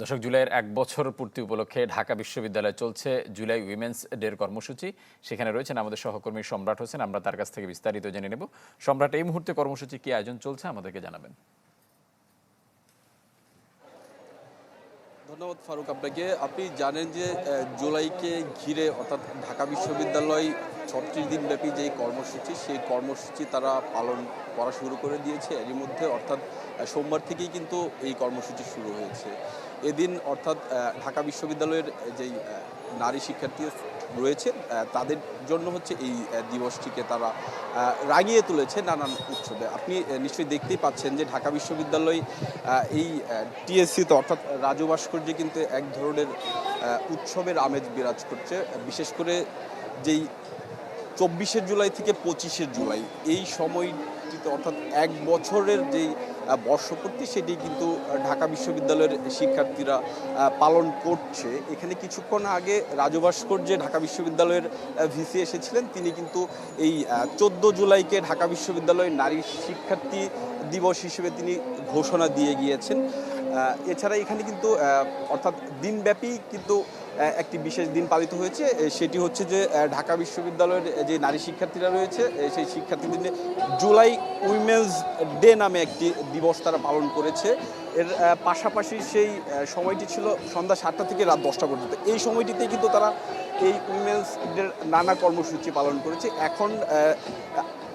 দশক জুলাইয়ের এক বছর পূর্তি উপলক্ষে ঢাকা বিশ্ববিদ্যালয়ে চলছে জুলাই উইমেন্স ডের কর্মসূচি। সেখানে রয়েছেন আমাদের সহকর্মী সম্রাট হোসেন, আমরা তার কাছ থেকে বিস্তারিত জেনে নেব। সম্রাট, এই মুহূর্তে কর্মসূচি কি আয়োজন চলছে আমাদেরকে জানাবেন। ধন্যবাদ ফারুক আপনাকে। আপনি জানেন যে জুলাইকে ঘিরে অর্থাৎ ঢাকা বিশ্ববিদ্যালয় ছত্রিশ দিন ব্যাপী যেই কর্মসূচি, সেই কর্মসূচি তারা পালন করা শুরু করে দিয়েছে। এরই মধ্যে অর্থাৎ সোমবার থেকেই কিন্তু এই কর্মসূচি শুরু হয়েছে। এদিন অর্থাৎ ঢাকা বিশ্ববিদ্যালয়ের যেই নারী শিক্ষার্থী রয়েছে তাদের জন্য হচ্ছে এই দিবসটিকে তারা রাঙিয়ে তুলেছে নানান উৎসবে। আপনি নিশ্চয়ই দেখতেই পাচ্ছেন যে ঢাকা বিশ্ববিদ্যালয় এই টিএসসিতে অর্থাৎ রাজু ভাস্কর্যে কিন্তু এক ধরনের উৎসবের আমেজ বিরাজ করছে। বিশেষ করে যেই চব্বিশে জুলাই থেকে পঁচিশে জুলাই, এই সময়টিতে অর্থাৎ এক বছরের যেই বর্ষপূর্তি, সেটি কিন্তু ঢাকা বিশ্ববিদ্যালয়ের শিক্ষার্থীরা পালন করছে। এখানে কিছুক্ষণ আগে রাজু ভাস্কর্যে ঢাকা বিশ্ববিদ্যালয়ের ভিসি এসেছিলেন। তিনি কিন্তু এই চোদ্দ জুলাইকে ঢাকা বিশ্ববিদ্যালয়ের নারী শিক্ষার্থী দিবস হিসেবে তিনি ঘোষণা দিয়ে গিয়েছেন। এছাড়া এখানে কিন্তু অর্থাৎ দিনব্যাপী কিন্তু একটি বিশেষ দিন পালিত হয়েছে। সেটি হচ্ছে যে ঢাকা বিশ্ববিদ্যালয়ের যে নারী শিক্ষার্থীরা রয়েছে সেই শিক্ষার্থীদের জুলাই উইমেন্স ডে নামে একটি দিবস তারা পালন করেছে। এর পাশাপাশি সেই সময়টি ছিল সন্ধ্যা সাতটা থেকে রাত দশটা পর্যন্ত। এই সময়টিতে কিন্তু তারা এই উইমেন্স ডের নানা কর্মসূচি পালন করেছে। এখন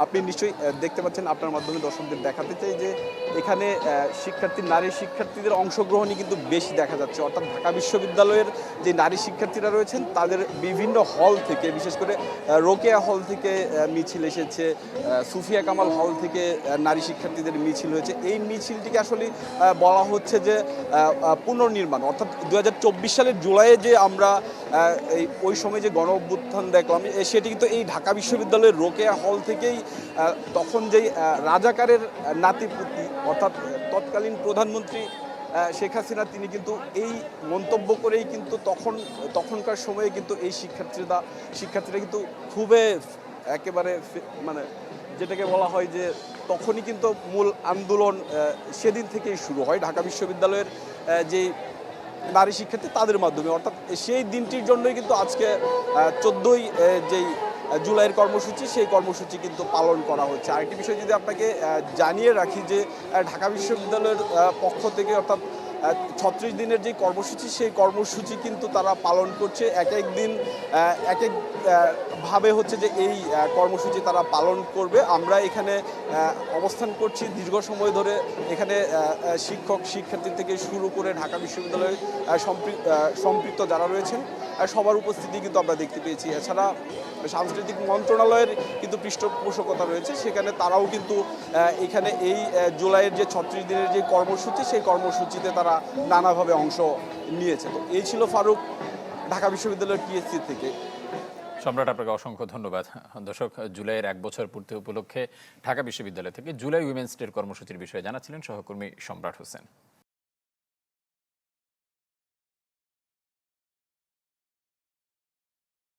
আপনি নিশ্চয়ই দেখতে পাচ্ছেন আপনার মাধ্যমে দর্শকদের দেখাতে চাই যে এখানে শিক্ষার্থী, নারী শিক্ষার্থীদের অংশগ্রহণই কিন্তু বেশি দেখা যাচ্ছে। অর্থাৎ ঢাকা বিশ্ববিদ্যালয়ের যে নারী শিক্ষার্থীরা রয়েছেন, তাদের বিভিন্ন হল থেকে, বিশেষ করে রোকেয়া হল থেকে মিছিল এসেছে সুফিয়া কামাল হল থেকে নারী শিক্ষার্থীদের মিছিল হয়েছে। এই মিছিলটিকে আসলে বলা হচ্ছে যে পুনর্নির্মাণ। অর্থাৎ দু হাজার চব্বিশ সালের জুলাইয়ে যে আমরা ওই সময় যে গণ অভ্যুত্থান দেখলাম সেটি কিন্তু এই ঢাকা বিশ্ববিদ্যালয়ের রোকেয়া হল থেকেই তখন যেই রাজাকারের নাতিপুতি, অর্থাৎ তৎকালীন প্রধানমন্ত্রী শেখ হাসিনা, তিনি কিন্তু এই মন্তব্য করেই কিন্তু তখন, তখনকার সময়ে কিন্তু এই শিক্ষার্থীরা শিক্ষার্থীরা কিন্তু খুবই একেবারে মানে যেটাকে বলা হয় যে, তখনই কিন্তু মূল আন্দোলন সেদিন থেকেই শুরু হয়। ঢাকা বিশ্ববিদ্যালয়ের যে নারী শিক্ষার্থী, তাদের মাধ্যমে। অর্থাৎ সেই দিনটির জন্যই কিন্তু আজকে চোদ্দোই যেই জুলাইয়ের কর্মসূচি, সেই কর্মসূচি কিন্তু পালন করা হচ্ছে। আরেকটি বিষয় যদি আপনাকে জানিয়ে রাখি যে ঢাকা বিশ্ববিদ্যালয়ের পক্ষ থেকে অর্থাৎ ছত্রিশ দিনের যে কর্মসূচি, সেই কর্মসূচি কিন্তু তারা পালন করছে। এক এক দিন এক এক ভাবে হচ্ছে যে এই কর্মসূচি তারা পালন করবে। আমরা এখানে অবস্থান করছি দীর্ঘ সময় ধরে এখানে শিক্ষক শিক্ষার্থী থেকে শুরু করে ঢাকা বিশ্ববিদ্যালয়ের সম্পৃ- সম্পৃক্ত যারা রয়েছেন সবার উপস্থিতি কিন্তু আমরা দেখতে পেয়েছি। এছাড়া সাংস্কৃতিক মন্ত্রণালয়ের কিন্তু পৃষ্ঠপোষকতা রয়েছে। সেখানে তারাও কিন্তু এখানে এই জুলাইয়ের যে ছত্রিশ দিনের যে কর্মসূচি, সেই কর্মসূচিতে তারা নানাভাবে অংশ নিয়েছে। তো এই ছিল ফারুক, ঢাকা বিশ্ববিদ্যালয়ের টিএসসি থেকে। সম্রাট, আপনাকে অসংখ্য ধন্যবাদ। দর্শক, জুলাইয়ের এক বছর পূর্তি উপলক্ষে ঢাকা বিশ্ববিদ্যালয় থেকে জুলাই উইমেন্স ডের কর্মসূচির বিষয়ে জানাচ্ছিলেন সহকর্মী সম্রাট হোসেন।